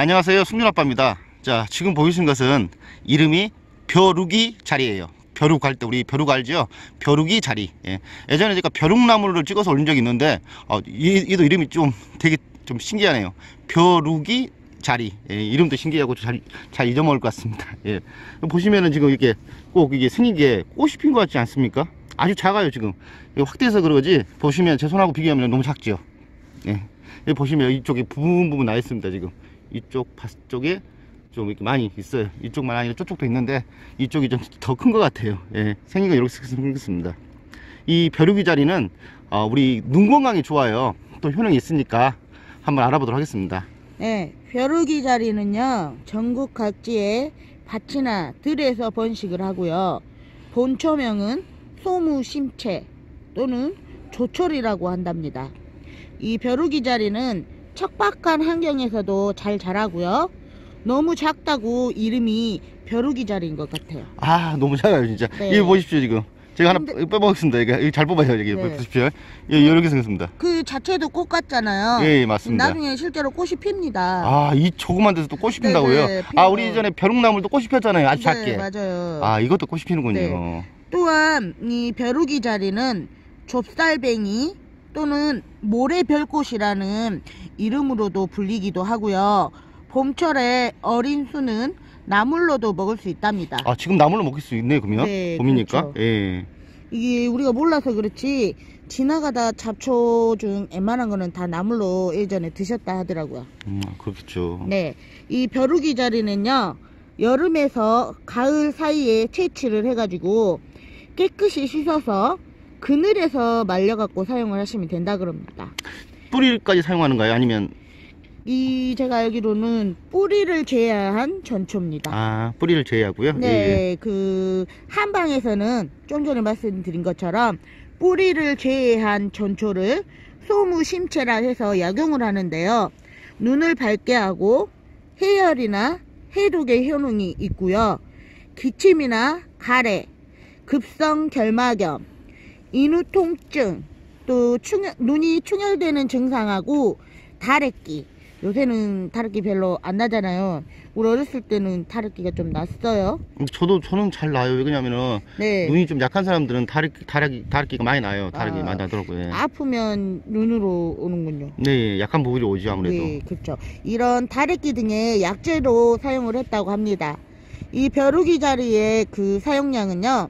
안녕하세요. 승준아빠입니다. 자 지금 보이시는 것은 이름이 벼룩이 자리예요. 벼룩 할 때 우리 벼룩 알죠? 벼룩이 자리. 예. 예전에 제가 벼룩나무를 찍어서 올린 적이 있는데 어, 이, 얘도 이름이 좀 되게 좀 신기하네요. 벼룩이 자리. 예, 이름도 신기하고 잘, 잘 잊어먹을 것 같습니다. 예. 보시면은 지금 이렇게 꼭 이게 생긴 게 꽃이 핀 것 같지 않습니까? 아주 작아요 지금. 확대해서 그러지? 보시면 제 손하고 비교하면 너무 작죠? 예. 여기 보시면 이쪽에 부분 부분 나 있습니다 지금. 이쪽 밭 쪽에 좀 이렇게 많이 있어요. 이쪽만 아니라 저쪽도 있는데 이쪽이 좀 더 큰 것 같아요. 예, 생긴 거 이렇게 생겼습니다. 이 벼룩이 자리는 어, 우리 눈 건강에 좋아요. 또 효능이 있으니까 한번 알아보도록 하겠습니다. 네, 벼룩이 자리는요, 전국 각지의 밭이나 들에서 번식을 하고요. 본초명은 소무심채 또는 조철이라고 한답니다. 이 벼룩이 자리는 척박한 환경에서도 잘 자라고요. 너무 작다고 이름이 벼룩이 자리인 것 같아요. 아 너무 작아요 진짜 네. 이거 보십시오 지금 제가 하나 근데- 빼먹었습니다 이거 이거 잘 뽑아요 여기 네. 보십시오 예, 이렇게 생겼습니다 그 자체도 꽃 같잖아요. 예, 예, 맞습니다. 나중에 실제로 꽃이 핍니다. 아 이 조그만 데서 또 꽃이 네, 핀다고요 네, 아. 우리 이전에 벼룩나물도 꽃이 폈잖아요 아주 네, 작게 맞아요. 아 이것도 꽃이 피는군요 네. 또한 이 벼룩이 자리는 좁쌀뱅이 또는 모래별꽃이라는 이름으로도 불리기도 하고요. 봄철에 어린 수는 나물로도 먹을 수 있답니다. 아 지금 나물로 먹을 수 있네요 그러면 네, 봄이니까 그렇죠. 예. 이게 우리가 몰라서 그렇지 지나가다 잡초 중 웬만한 거는 다 나물로 예전에 드셨다 하더라고요. 음, 그렇겠죠 네, 이 벼룩이 자리는요 여름에서 가을 사이에 채취를 해가지고 깨끗이 씻어서 그늘에서 말려갖고 사용을 하시면 된다 그럽니다. 뿌리까지 사용하는가요 아니면 이 제가 알기로는 뿌리를 제외한 전초입니다. 아 뿌리를 제외하고요 네, 예, 예. 그 한방에서는 좀 전에 말씀드린 것처럼 뿌리를 제외한 전초를 소무 심체라 해서 약용을 하는데요. 눈을 밝게 하고 해열이나 해독의 효능이 있고요. 기침이나 가래, 급성 결막염, 인후 통증, 또 충혈- 눈이 충혈되는 증상하고 다래끼. 요새는 다래끼 별로 안 나잖아요. 우리 어렸을 때는 다래끼가 좀 났어요. 저도 저는 잘 나요 왜냐면은 네. 눈이 좀 약한 사람들은 다래끼 다래끼 다래끼가 많이 나요 다래끼 아. 많이 나더라고요 예. 아프면 눈으로 오는군요. 네 예, 약한 부분이 오지 아무래도 네, 그렇죠. 이런 다래끼 등의 약재로 사용을 했다고 합니다. 이 벼룩이 자리의 그 사용량은요.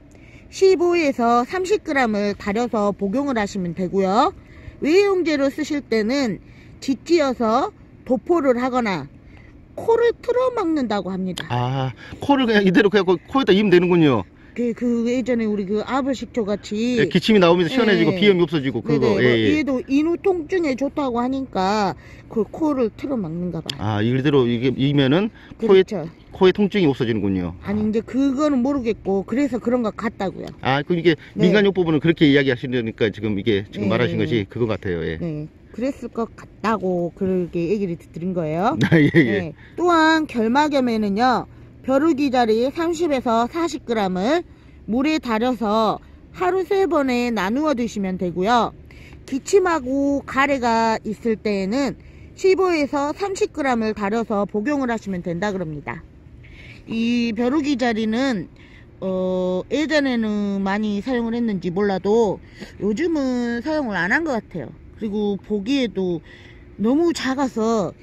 15에서 30g을 달여서 복용을 하시면 되고요. 외용제로 쓰실 때는 짓지어서 도포를 하거나 코를 틀어막는다고 합니다. 아 코를 그냥 이대로 그냥 코- 코에다 입으면 되는군요 그, 그 예전에 우리 그 아불식초 같이 예, 기침이 나오면서 시원해지고 네. 비염이 없어지고 그거 네네, 예, 예. 얘도 인후 통증에 좋다고 하니까 그 코를 틀어막는가 봐요. 아 이대로 이게 이면은 그렇죠. 코에 통증이 없어지는군요 아니 이제 그거는 모르겠고 그래서 그런 것 같다고요. 아, 그 이게 네. 민간요법으로는 그렇게 이야기하시려니까 지금 이게 지금 네. 말하신 것이 그거 같아요. 예. 네, 그랬을 것 같다고 그렇게 얘기를 드린 거예요. 아, 예, 예. 네. 또한 결막염에는요 벼룩이 자리 30에서 40g을 물에 달여서 하루 세 번에 나누어 드시면 되고요. 기침하고 가래가 있을 때에는 15에서 30g을 달여서 복용을 하시면 된다 그럽니다. 이 벼룩이 자리는 어 예전에는 많이 사용을 했는지 몰라도 요즘은 사용을 안 한 것 같아요. 그리고 보기에도 너무 작아서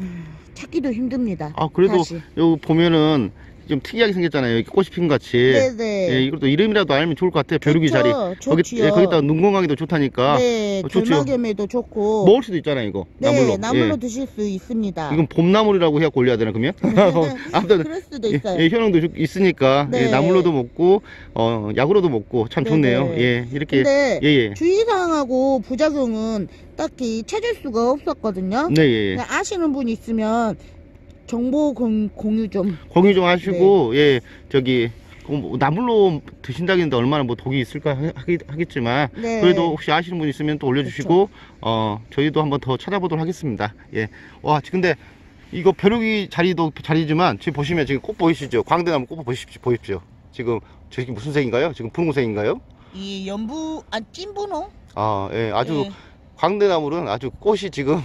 음, 찾기도 힘듭니다. 아, 그래도 다시. 여기 보면은 좀 특이하게 생겼잖아요. 이렇게 꽃이 핀 같이. 네네. 예, 이것도 이름이라도 알면 좋을 것 같아요. 벼룩이 좋죠. 자리. 거기, 좋지요. 예, 거기다 눈 건강에도 좋다니까. 네, 어, 좋죠. 결막염에도 좋고. 먹을 수도 있잖아요, 이거. 네, 나물로. 나물로 예. 드실 수 있습니다. 이건 봄나물이라고 해야 올려야 되나, 그러면? 아무튼. 그럴 수도 예, 있어요. 예, 효능도 좀 있으니까 네. 예, 나물로도 먹고 어 약으로도 먹고 참 네, 좋네요. 네. 예 이렇게 근데 예예 주의사항하고 부작용은 딱히 찾을 수가 없었거든요. 네 예. 그냥 아시는 분 있으면 정보 공, 공유 좀. 공유 좀 하시고 예 저기 그뭐 나물로 드신다는데 얼마나 뭐 독이 있을까 하- 하기, 하겠 지만 네. 그래도 혹시 아시는 분 있으면 또 올려주시고 어 저희도 한번 더 찾아보도록 하겠습니다. 예와 근데 이거 벼룩이 자리도 자리지만 지금 보시면 지금 꽃 보이시죠? 광대나무 꽃 보십시오 보십시오? 지금 저기 무슨 색인가요? 지금 분홍색인가요? 이 연부, 아, 찐분홍? 아 예. 아주 네. 광대나물은 아주 꽃이 지금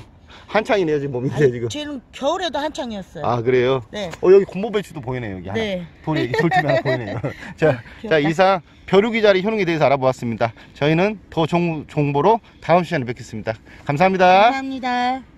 한창이네요 지금 몸인데 아니, 지금. 쟤는 겨울에도 한창이었어요. 아 그래요? 네. 어 여기 곰보배추도 보이네요 여기 하나. 네. 돌이 돌집이 하나 보이네요. 자, 자 귀엽다. 이상 벼룩이 자리 효능에 대해서 알아보았습니다. 저희는 더 정, 정보로 다음 시간에 뵙겠습니다. 감사합니다. 감사합니다.